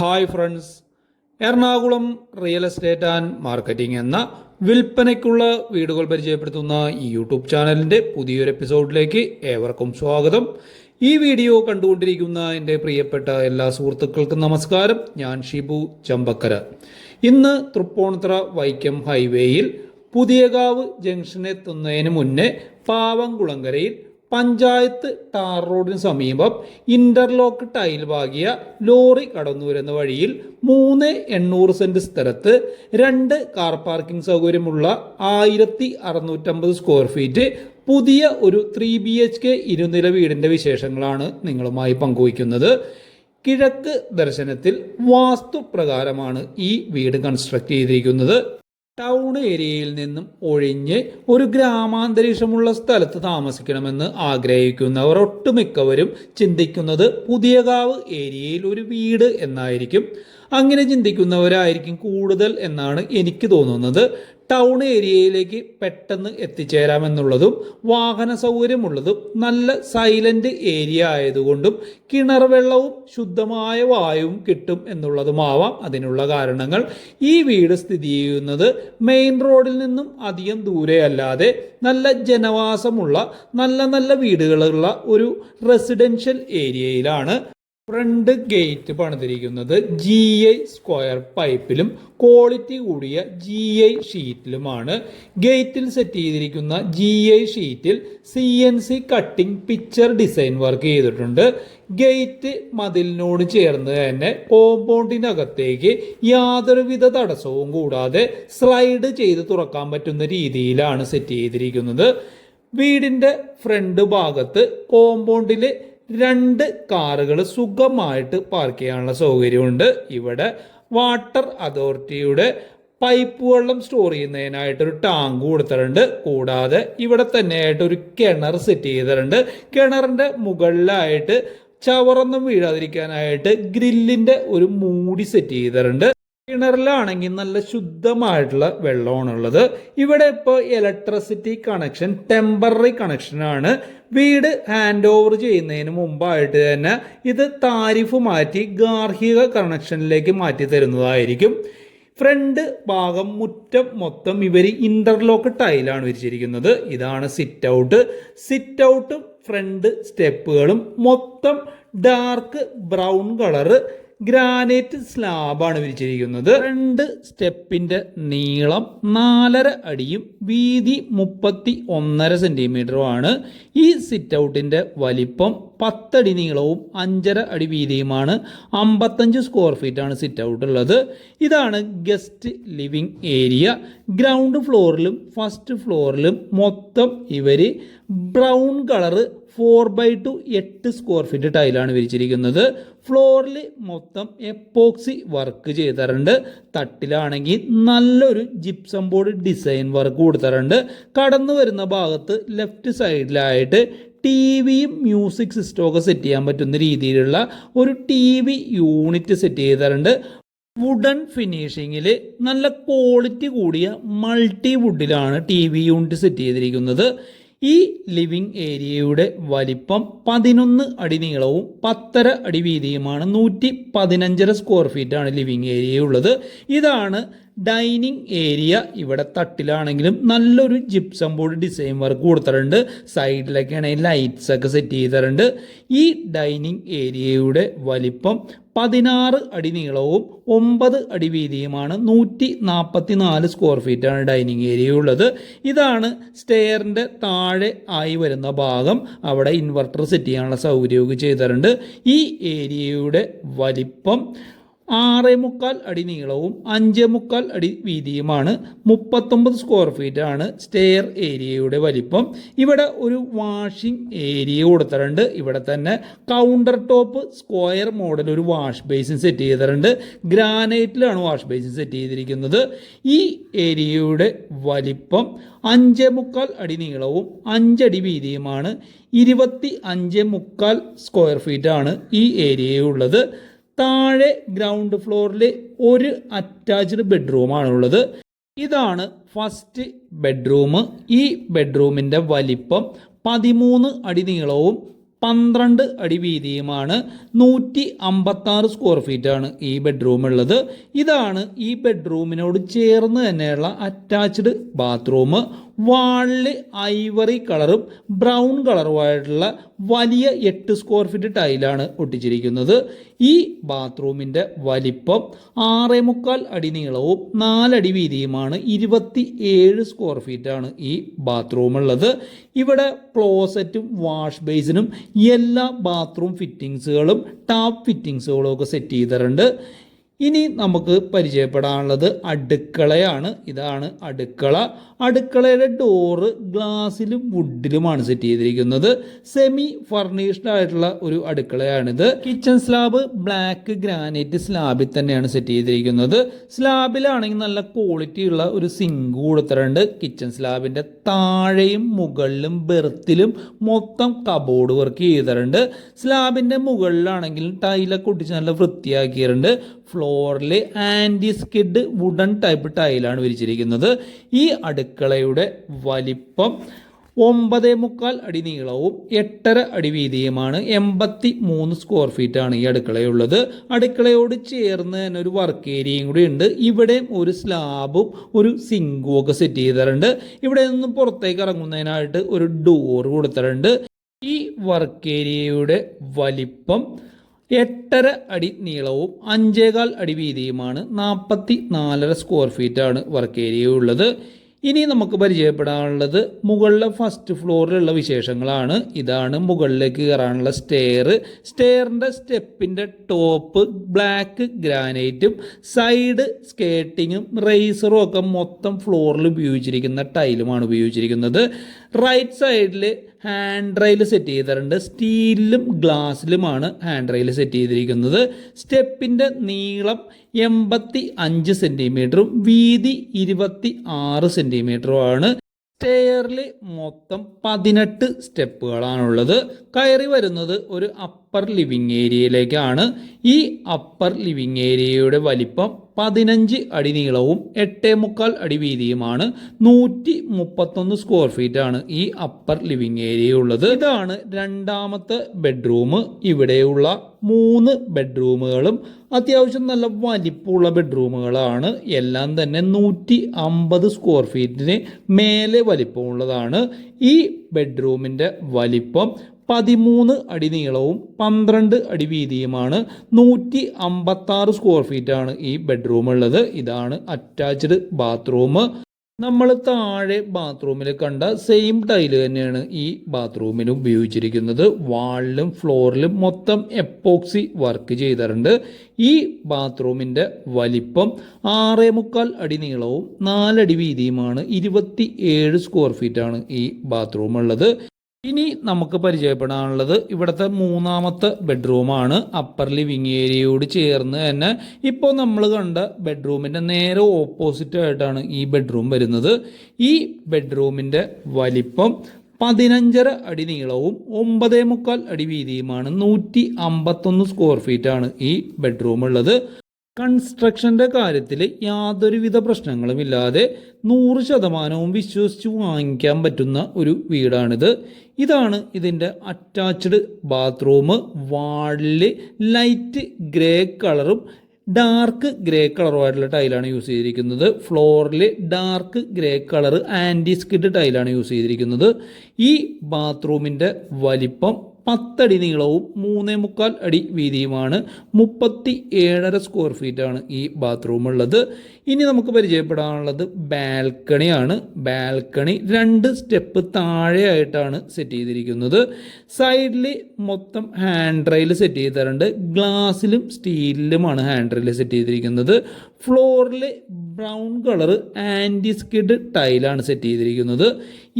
Hi friends Ernakulam real estate and marketing എന്ന വിൽപ്പനയ്ക്കുള്ള വീടുകൾ പരിചയപ്പെടുത്തുന്ന ഈ യൂട്യൂബ് ചാനലിന്റെ പുതിയൊരു എപ്പിസോഡിലേക്ക് ഏവർക്കും സ്വാഗതം. ഈ വീഡിയോ കണ്ടുകൊണ്ടിരിക്കുന്ന എന്റെ പ്രിയപ്പെട്ട എല്ലാ സുഹൃത്തുക്കൾക്കും നമസ്കാരം. ഞാൻ ഷിബു ചമ്പക്കര. ഇന്ന് തൃപ്പൂണിത്തറ വൈക്കം ഹൈവേയിൽ പുതിയകാവ് ജംഗ്ഷനെത്തുന്നതിന് മുന്നേ പാവംകുളങ്കരയിൽ പഞ്ചായത്ത് ടാർ റോഡിന് സമീപം ഇന്റർലോക്ക് ടൈൽ വാങ്ങിയ ലോറി കടന്നു വരുന്ന വഴിയിൽ മൂന്ന് എണ്ണൂറ് സെന്റ് സ്ഥലത്ത് രണ്ട് കാർ പാർക്കിംഗ് സൗകര്യമുള്ള ആയിരത്തി അറുന്നൂറ്റമ്പത് സ്ക്വയർ ഫീറ്റ് പുതിയ ഒരു ത്രീ ബി എച്ച് കെ ഇരുനില വീടിന്റെ വിശേഷങ്ങളാണ് നിങ്ങളുമായി പങ്കുവയ്ക്കുന്നത്. കിഴക്ക് ദർശനത്തിൽ വാസ്തു പ്രകാരമാണ് ഈ വീട് കൺസ്ട്രക്ട് ചെയ്തിരിക്കുന്നത്. ടൗൺ ഏരിയയിൽ നിന്നും ഒഴിഞ്ഞ് ഒരു ഗ്രാമാന്തരീക്ഷമുള്ള സ്ഥലത്ത് താമസിക്കണമെന്ന് ആഗ്രഹിക്കുന്നവർ ഒട്ടുമിക്കവരും ചിന്തിക്കുന്നത് പുതിയകാവ് ഏരിയയിൽ ഒരു വീട് എന്നായിരിക്കും. അങ്ങനെ ചിന്തിക്കുന്നവരായിരിക്കും കൂടുതൽ എന്നാണ് എനിക്ക് തോന്നുന്നത്. ടൗൺ ഏരിയയിലേക്ക് പെട്ടെന്ന് എത്തിച്ചേരാമെന്നുള്ളതും വാഹന സൗകര്യമുള്ളതും നല്ല സൈലന്റ് ഏരിയ ആയതുകൊണ്ടും കിണർ വെള്ളവും ശുദ്ധമായ വായുവും കിട്ടും എന്നുള്ളതുമാവാം അതിനുള്ള കാരണങ്ങൾ. ഈ വീട് സ്ഥിതി ചെയ്യുന്നത് മെയിൻ റോഡിൽ നിന്നും അധികം ദൂരെയല്ലാതെ നല്ല ജനവാസമുള്ള നല്ല നല്ല വീടുകളുള്ള ഒരു റെസിഡൻഷ്യൽ ഏരിയയിലാണ്. ഫ്രണ്ട് ഗേറ്റ് പണിതിരിക്കുന്നത് ജി ഐ സ്ക്വയർ പൈപ്പിലും ക്വാളിറ്റി കൂടിയ ജി ഐ ഷീറ്റിലുമാണ്. ഗേറ്റിൽ സെറ്റ് ചെയ്തിരിക്കുന്ന ജി ഐ ഷീറ്റിൽ C N C cutting picture design work ചെയ്തിട്ടുണ്ട്. ഗേറ്റ് മതിലിനോട് ചേർന്ന് തന്നെ കോമ്പൗണ്ടിനകത്തേക്ക് യാതൊരുവിധ തടസ്സവും കൂടാതെ സ്ലൈഡ് ചെയ്ത് തുറക്കാൻ പറ്റുന്ന രീതിയിലാണ് സെറ്റ് ചെയ്തിരിക്കുന്നത്. വീടിന്റെ ഫ്രണ്ട് ഭാഗത്ത് കോമ്പൗണ്ടിൽ രണ്ട് കാറുകൾ സുഖമായിട്ട് പാർക്ക് ചെയ്യാനുള്ള സൗകര്യമുണ്ട്. ഇവിടെ വാട്ടർ അതോറിറ്റിയുടെ പൈപ്പ് വെള്ളം സ്റ്റോർ ചെയ്യുന്നതിനായിട്ട് ഒരു ടാങ്ക് കൊടുത്തിട്ടുണ്ട്. കൂടാതെ ഇവിടെ തന്നെയായിട്ട് ഒരു കിണർ സെറ്റ് ചെയ്തിട്ടുണ്ട്. കിണറിന്റെ മുകളിലായിട്ട് ചവറൊന്നും വീഴാതിരിക്കാനായിട്ട് ഗ്രില്ലിന്റെ ഒരു മൂടി സെറ്റ് ചെയ്തിട്ടുണ്ട്. കിണറിലാണെങ്കിൽ നല്ല ശുദ്ധമായിട്ടുള്ള വെള്ളമാണുള്ളത്. ഇവിടെ ഇപ്പോൾ ഇലക്ട്രിസിറ്റി കണക്ഷൻ ടെമ്പററി കണക്ഷനാണ് വീട് ഹാൻഡ് ഓവർ ചെയ്യുന്നതിന് മുമ്പായിട്ട് തന്നെ ഇത് താരിഫ് മാറ്റി ഗാർഹിക കണക്ഷനിലേക്ക് മാറ്റി തരുന്നതായിരിക്കും. ഫ്രണ്ട് ഭാഗം മുറ്റം മൊത്തം ഇവർ ഇന്റർലോക്ക് ടൈലാണ് വിരിച്ചിരിക്കുന്നത്. ഇതാണ് സിറ്റ് ഔട്ട് സിറ്റ് ഔട്ടും ഫ്രണ്ട് സ്റ്റെപ്പുകളും മൊത്തം ഡാർക്ക് ബ്രൗൺ കളറ് ഗ്രാനൈറ്റ് സ്ലാബാണ് വിരിച്ചിരിക്കുന്നത്. രണ്ട് സ്റ്റെപ്പിന്റെ നീളം നാലര അടിയും വീതി മുപ്പത്തി ഒന്നര സെന്റിമീറ്ററുമാണ് ഈ സിറ്റ് ഔട്ടിന്റെ വലിപ്പം പത്തടി നീളവും അഞ്ചര അടി വീതിയുമാണ്. അമ്പത്തഞ്ച് സ്ക്വയർ ഫീറ്റ് ആണ് സിറ്റ് ഔട്ട് ഉള്ളത്. ഇതാണ് ഗസ്റ്റ് ലിവിംഗ് ഏരിയ. ഗ്രൗണ്ട് ഫ്ലോറിലും ഫസ്റ്റ് ഫ്ലോറിലും മൊത്തം ഇവർ brown colour four by two എട്ട് സ്ക്വയർ ഫീറ്റ് ടൈലാണ് വിരിച്ചിരിക്കുന്നത്. ഫ്ലോറിൽ മൊത്തം എപ്പോക്സി വർക്ക് ചെയ്തിട്ടുണ്ട്. തട്ടിലാണെങ്കിൽ നല്ലൊരു ജിപ്സം ബോർഡ് ഡിസൈൻ വർക്ക് കൊടുത്തിട്ടുണ്ട്. കടന്നു വരുന്ന ഭാഗത്ത് ലെഫ്റ്റ് സൈഡിലായിട്ട് ടി വിയും മ്യൂസിക് സിസ്റ്റമൊക്കെ സെറ്റ് ചെയ്യാൻ പറ്റുന്ന രീതിയിലുള്ള ഒരു ടി വി യൂണിറ്റ് സെറ്റ് ചെയ്തിട്ടുണ്ട്. വുഡൻ ഫിനിഷിങ്ങിൽ നല്ല ക്വാളിറ്റി കൂടിയ മൾട്ടി വുഡിലാണ് ടി വി യൂണിറ്റ് സെറ്റ് ചെയ്തിരിക്കുന്നത്. ഈ ലിവിംഗ് ഏരിയയുടെ വലിപ്പം പതിനൊന്ന് അടി നീളവും പത്തര അടി വീതിയുമാണ് നൂറ്റി പതിനഞ്ചര സ്ക്വയർ ഫീറ്റാണ് ലിവിംഗ് ഏരിയ ഉള്ളത് ഇതാണ് ഡൈനിങ് ഏരിയ ഇവിടെ തട്ടിലാണെങ്കിലും നല്ലൊരു ജിപ്സം ബോർഡ് ഡിസൈൻ വർക്ക് കൊടുത്തിട്ടുണ്ട്. സൈഡിലൊക്കെ ആണെങ്കിൽ ലൈറ്റ്സ് ഒക്കെ സെറ്റ് ചെയ്തിട്ടുണ്ട്. ഈ ഡൈനിങ് ഏരിയയുടെ വലിപ്പം പതിനാറ് അടി നീളവും ഒമ്പത് അടി വീതിയുമാണ്. നൂറ്റി നാൽപ്പത്തി നാല് സ്ക്വയർ ഫീറ്റാണ് ഡൈനിങ് ഏരിയ ഉള്ളത്. ഇതാണ് സ്റ്റെയറിന്റെ താഴെ ആയി വരുന്ന ഭാഗം. അവിടെ ഇൻവെർട്ടർ സെറ്റ് ചെയ്യാനുള്ള സൗകര്യമൊക്കെ ചെയ്തിട്ടുണ്ട്. ഈ ഏരിയയുടെ വലിപ്പം ആറേ മുക്കാൽ അടി നീളവും അഞ്ചേ മുക്കാൽ അടി വീതിയുമാണ്. മുപ്പത്തൊമ്പത് സ്ക്വയർ ഫീറ്റ് ആണ് സ്റ്റെയർ ഏരിയയുടെ വലിപ്പം. ഇവിടെ ഒരു വാഷിംഗ് ഏരിയ കൊടുത്തിട്ടുണ്ട്. ഇവിടെ തന്നെ കൗണ്ടർ ടോപ്പ് സ്ക്വയർ മോഡൽ ഒരു വാഷ് ബേസിൻ സെറ്റ് ചെയ്തിട്ടുണ്ട്. ഗ്രാനൈറ്റിലാണ് വാഷ് ബേസിൻ സെറ്റ് ചെയ്തിരിക്കുന്നത്. ഈ ഏരിയയുടെ വലിപ്പം അഞ്ചേ മുക്കാൽ അടി നീളവും അഞ്ചടി വീതിയുമാണ്. ഇരുപത്തി അഞ്ച് മുക്കാൽ സ്ക്വയർ ഫീറ്റ് ആണ് ഈ ഏരിയയുള്ളത് താഴെ ഗ്രൗണ്ട് ഫ്ലോറിൽ ഒരു അറ്റാച്ച്ഡ് ബെഡ്റൂമാണുള്ളത് ഇതാണ് ഫസ്റ്റ് ബെഡ്റൂം ഈ ബെഡ്റൂമിന്റെ വലിപ്പം പതിമൂന്ന് അടി നീളവും പന്ത്രണ്ട് അടി വീതിയുമാണ്. നൂറ്റി അമ്പത്താറ് സ്ക്വയർ ഫീറ്റ് ആണ് ഈ ബെഡ്റൂം ഉള്ളത്. ഇതാണ് ഈ ബെഡ്റൂമിനോട് ചേർന്ന് തന്നെയുള്ള അറ്റാച്ച്ഡ് ബാത്റൂം വാളിൽ ഐവറി കളറും ബ്രൗൺ കളറുമായിട്ടുള്ള വലിയ എട്ട് സ്ക്വയർ ഫീറ്റ് ടൈലാണ് ഒട്ടിച്ചിരിക്കുന്നത്. ഈ ബാത്റൂമിന്റെ വലിപ്പം ആറേ മുക്കാൽ അടി നീളവും നാലടി വീതിയുമാണ് ഇരുപത്തി ഏഴ് സ്ക്വയർ ഫീറ്റാണ് ഈ ബാത്റൂം ഉള്ളത്. ഇവിടെ ക്ലോസറ്റും വാഷ് ബേസിനും എല്ലാ ബാത്റൂം ഫിറ്റിങ്സുകളും ടാപ്പ് ഫിറ്റിങ്സുകളും ഒക്കെ സെറ്റ് ചെയ്തിട്ടുണ്ട്. ഇനി നമുക്ക് പരിചയപ്പെടാനുള്ളത് അടുക്കളയാണ്. ഇതാണ് അടുക്കള. അടുക്കളയുടെ ഡോറ് ഗ്ലാസ്സിലും വുഡിലുമാണ് സെറ്റ് ചെയ്തിരിക്കുന്നത്. സെമി ഫർണിഷ്ഡ് ആയിട്ടുള്ള ഒരു അടുക്കളയാണിത്. കിച്ചൺ സ്ലാബ് ബ്ലാക്ക് ഗ്രാനൈറ്റ് സ്ലാബിൽ തന്നെയാണ് സെറ്റ് ചെയ്തിരിക്കുന്നത്. സ്ലാബിലാണെങ്കിൽ നല്ല ക്വാളിറ്റി ഉള്ള ഒരു സിങ്ക് കൊടുത്തിട്ടുണ്ട് കിച്ചൺ സ്ലാബിന്റെ താഴെയും മുകളിലും ബെർത്തിലും മൊത്തം കബോർഡ് വർക്ക് ചെയ്തിട്ടുണ്ട് സ്ലാബിന്റെ മുകളിലാണെങ്കിൽ ടൈലൊക്കെ ഒട്ടിച്ച് നല്ല വൃത്തിയാക്കിയിട്ടുണ്ട്. ഫ്ലോറിൽ ആന്റി സ്കിഡ് വുഡൻ ടൈപ്പ് ടൈലാണ് വിരിച്ചിരിക്കുന്നത്. ഈ അടുക്കളയുടെ വലിപ്പം ഒമ്പതേ മുക്കാൽ അടി നീളവും എട്ടര അടി വീതിയുമാണ്. എൺപത്തി മൂന്ന് സ്ക്വയർ ഫീറ്റ് ആണ് ഈ അടുക്കളയുള്ളത്. അടുക്കളയോട് ചേർന്ന് തന്നെ ഒരു വർക്ക് ഏരിയയും കൂടി ഉണ്ട്. ഇവിടെയും ഒരു സ്ലാബും ഒരു സിങ്കും ഒക്കെ സെറ്റ് ചെയ്തിട്ടുണ്ട്. ഇവിടെ നിന്ന് പുറത്തേക്ക് ഇറങ്ങുന്നതിനായിട്ട് ഒരു ഡോർ കൊടുത്തിട്ടുണ്ട്. ഈ വർക്ക് ഏരിയയുടെ വലിപ്പം എട്ടര അടി നീളവും അഞ്ചേകാൽ അടി വീതിയുമാണ് നാൽപ്പത്തി നാലര സ്ക്വയർ ഫീറ്റാണ് വർക്ക് ഏരിയ ഉള്ളത്. ഇനി നമുക്ക് പരിചയപ്പെടാനുള്ളത് മുകളിലെ ഫസ്റ്റ് ഫ്ലോറിലുള്ള വിശേഷങ്ങളാണ്. ഇതാണ് മുകളിലേക്ക് കയറാനുള്ള സ്റ്റെയർ സ്റ്റെയറിന്റെ സ്റ്റെപ്പിന്റെ ടോപ്പ് ബ്ലാക്ക് ഗ്രാനൈറ്റും സൈഡ് സ്കേട്ടിങ്ങും റേസറും ഒക്കെ മൊത്തം ഫ്ലോറിൽ ഉപയോഗിച്ചിരിക്കുന്ന ടൈലുമാണ് ഉപയോഗിച്ചിരിക്കുന്നത്. റൈറ്റ് സൈഡിൽ ഹാൻഡ് റെയിൽ സെറ്റ് ചെയ്തിട്ടുണ്ട്. സ്റ്റീലിലും ഗ്ലാസ്സിലുമാണ് ഹാൻഡ് റെയിൽ സെറ്റ് ചെയ്തിരിക്കുന്നത്. സ്റ്റെപ്പിന്റെ നീളം എൺപത്തി അഞ്ച് സെന്റിമീറ്ററും വീതി ഇരുപത്തി ആറ് സെന്റിമീറ്ററുമാണ് സ്റ്റെയറിൽ മൊത്തം പതിനെട്ട് സ്റ്റെപ്പുകളാണുള്ളത്. കയറി വരുന്നത് ഒരു അപ്പർ ലിവിങ് ഏരിയയിലേക്കാണ് ഈ അപ്പർ ലിവിങ് ഏരിയയുടെ വലിപ്പം പതിനഞ്ച് അടി നീളവും എട്ടേ മുക്കാൽ അടി വീതിയുമാണ്. നൂറ്റി മുപ്പത്തൊന്ന് സ്ക്വയർ ഫീറ്റ് ആണ് ഈ അപ്പർ ലിവിങ് ഏരിയ ഉള്ളത്. ഇതാണ് രണ്ടാമത്തെ ബെഡ്റൂം ഇവിടെയുള്ള മൂന്ന് ബെഡ്റൂമുകളും അത്യാവശ്യം നല്ല വലിപ്പമുള്ള ബെഡ്റൂമുകളാണ് എല്ലാം തന്നെ നൂറ്റി അമ്പത് സ്ക്വയർ ഫീറ്റിന് മേലെ വലിപ്പമുള്ളതാണ്. ഈ ബെഡ്റൂമിന്റെ വലിപ്പം പതിമൂന്ന് അടി നീളവും പന്ത്രണ്ട് അടി വീതിയുമാണ് നൂറ്റി അമ്പത്താറ് സ്ക്വയർ ഫീറ്റാണ് ഈ ബെഡ്റൂം ഉള്ളത്. ഇതാണ് അറ്റാച്ച്ഡ് ബാത്റൂം നമ്മൾ താഴെ ബാത്റൂമിൽ കണ്ട സെയിം ടൈൽ തന്നെയാണ് ഈ ബാത്റൂമിന് ഉപയോഗിച്ചിരിക്കുന്നത്. വാളിലും ഫ്ലോറിലും മൊത്തം എപ്പോക്സി വർക്ക് ചെയ്തിട്ടുണ്ട്. ഈ ബാത്റൂമിന്റെ വലിപ്പം ആറേ മുക്കാൽ അടി നീളവും നാലടി വീതിയുമാണ്. ഇരുപത്തി ഏഴ് സ്ക്വയർ ഫീറ്റാണ് ഈ ബാത്റൂം ഉള്ളത്. ഇനി നമുക്ക് പരിചയപ്പെടാനുള്ളത് ഇവിടുത്തെ മൂന്നാമത്തെ ബെഡ്റൂമാണ്. അപ്പർ ലിവിങ് ഏരിയയോട് ചേർന്ന് തന്നെ ഇപ്പോൾ നമ്മൾ കണ്ട ബെഡ്റൂമിന്റെ നേരെ ഓപ്പോസിറ്റ് ആയിട്ടാണ് ഈ ബെഡ്റൂം വരുന്നത്. ഈ ബെഡ്റൂമിന്റെ വലിപ്പം പതിനഞ്ചര അടി നീളവും ഒമ്പതേ മുക്കാൽ അടി വീതിയുമാണ്. നൂറ്റി അമ്പത്തൊന്ന് സ്ക്വയർ ഫീറ്റാണ് ഈ ബെഡ്റൂം ഉള്ളത്. കൺസ്ട്രക്ഷന്റെ കാര്യത്തിൽ യാതൊരുവിധ പ്രശ്നങ്ങളുമില്ലാതെ നൂറ് ശതമാനവും വിശ്വസിച്ച് വാങ്ങിക്കാൻ പറ്റുന്ന ഒരു വീടാണിത്. ഇതാണ് ഇതിന്റെ അറ്റാച്ച്ഡ് ബാത്റൂം വാളിൽ ലൈറ്റ് ഗ്രേ കളറും ഡാർക്ക് ഗ്രേ കളറുമായിട്ടുള്ള ടൈലാണ് യൂസ് ചെയ്തിരിക്കുന്നത്. ഫ്ലോറിൽ dark grey colour anti skid ടൈലാണ് യൂസ് ചെയ്തിരിക്കുന്നത്. ഈ ബാത്റൂമിന്റെ വലിപ്പം പത്തടി നീളവും മൂന്നേ മുക്കാൽ അടി വീതിയുമാണ്. മുപ്പത്തി ഏഴര സ്ക്വയർ ഫീറ്റാണ് ഈ ബാത്റൂം ഉള്ളത്. ഇനി നമുക്ക് പരിചയപ്പെടാനുള്ളത് ബാൽക്കണിയാണ് ബാൽക്കണി രണ്ട് സ്റ്റെപ്പ് താഴെയായിട്ടാണ് സെറ്റ് ചെയ്തിരിക്കുന്നത്. സൈഡിൽ മൊത്തം ഹാൻഡ് റെയിൽ സെറ്റ് ചെയ്തിട്ടുണ്ട്. ഗ്ലാസ്സിലും സ്റ്റീലിലുമാണ് ഹാൻഡ് റെയിൽ സെറ്റ് ചെയ്തിരിക്കുന്നത്. ഫ്ലോറിൽ ബ്രൗൺ കളർ ആന്റി സ്കിഡ് ടൈലാണ് സെറ്റ് ചെയ്തിരിക്കുന്നത്.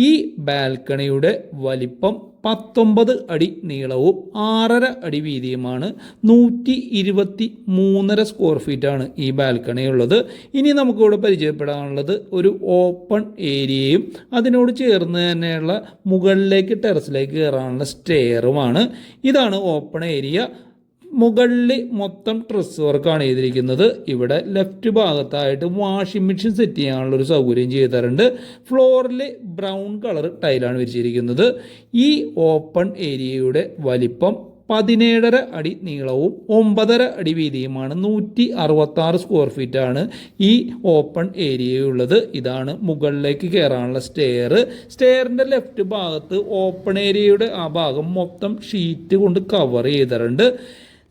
ഈ ബാൽക്കണിയുടെ വലിപ്പം പത്തൊമ്പത് അടി നീളവും ആറര അടി വീതിയുമാണ് നൂറ്റി ഇരുപത്തി മൂന്നര സ്ക്വയർ ഫീറ്റാണ് ഈ ബാൽക്കണി ഉള്ളത്. ഇനി നമുക്കിവിടെ പരിചയപ്പെടാനുള്ളത് ഒരു ഓപ്പൺ ഏരിയയും അതിനോട് ചേർന്ന് തന്നെയുള്ള മുകളിലേക്ക് ടെറസിലേക്ക് കയറാനുള്ള സ്റ്റെയറുമാണ് ഇതാണ് ഓപ്പൺ ഏരിയ മുകളിൽ മൊത്തം ട്രസ് വർക്കാണ് ചെയ്തിരിക്കുന്നത്. ഇവിടെ ലെഫ്റ്റ് ഭാഗത്തായിട്ട് വാഷിംഗ് മെഷീൻ സെറ്റ് ചെയ്യാനുള്ള ഒരു സൗകര്യം ചെയ്തിട്ടുണ്ട്. ഫ്ലോറിൽ ബ്രൗൺ കളർ ടൈലാണ് വിരിച്ചിരിക്കുന്നത് ഈ ഓപ്പൺ ഏരിയയുടെ വലിപ്പം പതിനേഴര അടി നീളവും ഒമ്പതര അടി വീതിയുമാണ്. നൂറ്റി അറുപത്താറ് സ്ക്വയർ ഫീറ്റ് ആണ് ഈ ഓപ്പൺ ഏരിയയുള്ളത് ഇതാണ് മുകളിലേക്ക് കയറാനുള്ള സ്റ്റെയർ സ്റ്റെയറിന്റെ ലെഫ്റ്റ് ഭാഗത്ത് ഓപ്പൺ ഏരിയയുടെ ആ ഭാഗം മൊത്തം ഷീറ്റ് കൊണ്ട് കവർ ചെയ്തിട്ടുണ്ട്.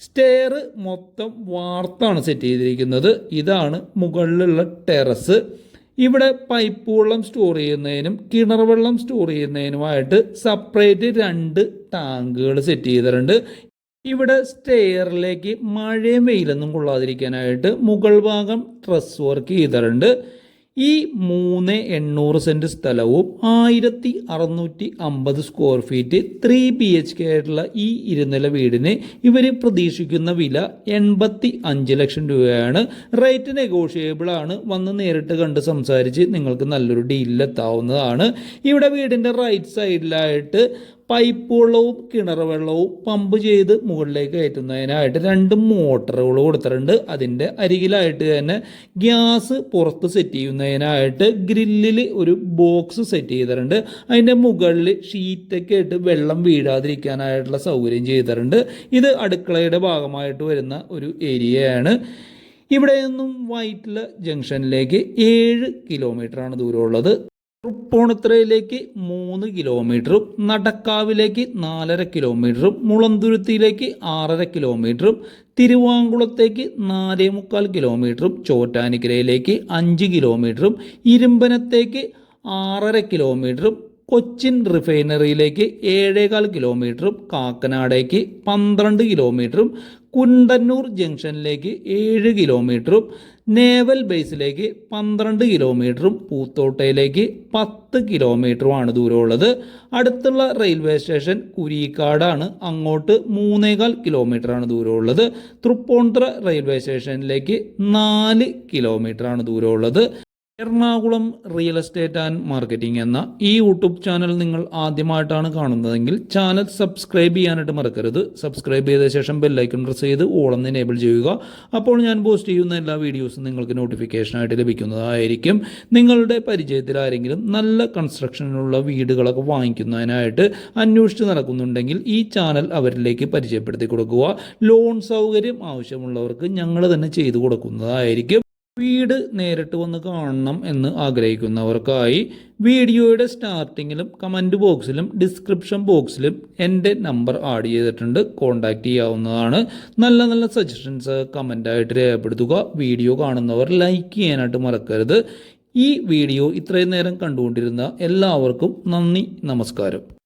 സ്റ്റെയർ മൊത്തം വാർത്താണ് സെറ്റ് ചെയ്തിരിക്കുന്നത്. ഇതാണ് മുകളിലുള്ള ടെറസ് ഇവിടെ പൈപ്പ് വെള്ളം സ്റ്റോർ ചെയ്യുന്നതിനും കിണർ വെള്ളം സ്റ്റോർ ചെയ്യുന്നതിനുമായിട്ട് സെപ്പറേറ്റ് രണ്ട് ടാങ്കുകൾ സെറ്റ് ചെയ്തിട്ടുണ്ട്. ഇവിടെ സ്റ്റെയറിലേക്ക് മഴയും വെയിലൊന്നും കൊള്ളാതിരിക്കാനായിട്ട് മുകൾ ഭാഗം ട്രസ് വർക്ക് ചെയ്തിട്ടുണ്ട്. ഈ മൂന്ന് എണ്ണൂറ് സെന്റ് സ്ഥലവും ആയിരത്തി അറുന്നൂറ്റി അമ്പത് square feet three B H K ആയിട്ടുള്ള ഈ ഇരുനില വീടിന് ഇവർ പ്രതീക്ഷിക്കുന്ന വില എൺപത്തി അഞ്ച് ലക്ഷം രൂപയാണ്. റേറ്റ് നെഗോഷിയബിൾ ആണ്. വന്ന് നേരിട്ട് കണ്ട് സംസാരിച്ച് നിങ്ങൾക്ക് നല്ലൊരു ഡീലിലെത്താവുന്നതാണ് ഇവിടെ വീടിന്റെ റൈറ്റ് സൈഡിലായിട്ട് പൈപ്പ് വെള്ളവും കിണർ വെള്ളവും പമ്പ് ചെയ്ത് മുകളിലേക്ക് കയറ്റുന്നതിനായിട്ട് രണ്ട് മോട്ടറുകൾ കൊടുത്തിട്ടുണ്ട്. അതിന്റെ അരികിലായിട്ട് തന്നെ ഗ്യാസ് പുറത്ത് സെറ്റ് ചെയ്യുന്നതിനായിട്ട് ഗ്രില്ലിൽ ഒരു ബോക്സ് സെറ്റ് ചെയ്തിട്ടുണ്ട്. അതിന്റെ മുകളിൽ ഷീറ്റൊക്കെ ഇട്ട് വെള്ളം വീഴാതിരിക്കാനായിട്ടുള്ള സൗകര്യം ചെയ്തിട്ടുണ്ട്. ഇത് അടുക്കളയുടെ ഭാഗമായിട്ട് വരുന്ന ഒരു ഏരിയയാണ് ഇവിടെ നിന്നും വൈറ്റില ജംഗ്ഷനിലേക്ക് ഏഴ് കിലോമീറ്ററാണ് ദൂരമുള്ളത്. തൃപ്പൂണിത്തുറയിലേക്ക് മൂന്ന് കിലോമീറ്ററും നടക്കാവിലേക്ക് നാലര കിലോമീറ്ററും മുളന്തുരുത്തിയിലേക്ക് ആറര കിലോമീറ്ററും തിരുവാങ്കുളത്തേക്ക് നാലേ മുക്കാൽ കിലോമീറ്ററും ചോറ്റാനിക്കരയിലേക്ക് അഞ്ച് കിലോമീറ്ററും ഇരുമ്പനത്തേക്ക് ആറര കിലോമീറ്ററും കൊച്ചിൻ റിഫൈനറിയിലേക്ക് ഏഴേകാൽ കിലോമീറ്ററും കാക്കനാടേക്ക് പന്ത്രണ്ട് കിലോമീറ്ററും കുണ്ടന്നൂർ ജംഗ്ഷനിലേക്ക് ഏഴ് കിലോമീറ്ററും നേവൽ ബേസിലേക്ക് പന്ത്രണ്ട് കിലോമീറ്ററും പൂത്തോട്ടയിലേക്ക് പത്ത് കിലോമീറ്ററുമാണ് ദൂരമുള്ളത്. അടുത്തുള്ള റെയിൽവേ സ്റ്റേഷൻ കുരിക്കാടാണ്. അങ്ങോട്ട് മൂന്നേകാൽ കിലോമീറ്ററാണ് ദൂരമുള്ളത്. തൃപ്പൂണിത്തുറ റെയിൽവേ സ്റ്റേഷനിലേക്ക് നാല് കിലോമീറ്ററാണ് ദൂരമുള്ളത്. Ernakulam real estate and marketing എന്ന ഈ യൂട്യൂബ് ചാനൽ നിങ്ങൾ ആദ്യമായിട്ടാണ് കാണുന്നതെങ്കിൽ ചാനൽ സബ്സ്ക്രൈബ് ചെയ്യാനായിട്ട് മറക്കരുത്. സബ്സ്ക്രൈബ് ചെയ്ത ശേഷം ബെല്ലൈക്കൺ പ്രസ് ചെയ്ത് ഓളം എനേബിൾ ചെയ്യുക. അപ്പോൾ ഞാൻ പോസ്റ്റ് ചെയ്യുന്ന എല്ലാ വീഡിയോസും നിങ്ങൾക്ക് നോട്ടിഫിക്കേഷനായിട്ട് ലഭിക്കുന്നതായിരിക്കും. നിങ്ങളുടെ പരിചയത്തിൽ ആരെങ്കിലും നല്ല കൺസ്ട്രക്ഷനിലുള്ള വീടുകളൊക്കെ വാങ്ങിക്കുന്നതിനായിട്ട് അന്വേഷിച്ച് നടക്കുന്നുണ്ടെങ്കിൽ ഈ ചാനൽ അവരിലേക്ക് പരിചയപ്പെടുത്തി കൊടുക്കുക. ലോൺ സൗകര്യം ആവശ്യമുള്ളവർക്ക് ഞങ്ങൾ തന്നെ ചെയ്തു കൊടുക്കുന്നതായിരിക്കും. വീട് നേരിട്ട് വന്ന് കാണണം എന്ന് ആഗ്രഹിക്കുന്നവർക്കായി വീഡിയോയുടെ സ്റ്റാർട്ടിങ്ങിലും കമന്റ് ബോക്സിലും ഡിസ്ക്രിപ്ഷൻ ബോക്സിലും എന്റെ നമ്പർ ആഡ് ചെയ്തിട്ടുണ്ട്. കോൺടാക്റ്റ് ചെയ്യാവുന്നതാണ്. നല്ല നല്ല സജഷൻസ് കമന്റായിട്ട് രേഖപ്പെടുത്തുക. വീഡിയോ കാണുന്നവർ ലൈക്ക് ചെയ്യാനായിട്ട് മറക്കരുത്. ഈ വീഡിയോ ഇത്രയും നേരം കണ്ടുകൊണ്ടിരുന്ന എല്ലാവർക്കും നന്ദി നമസ്കാരം.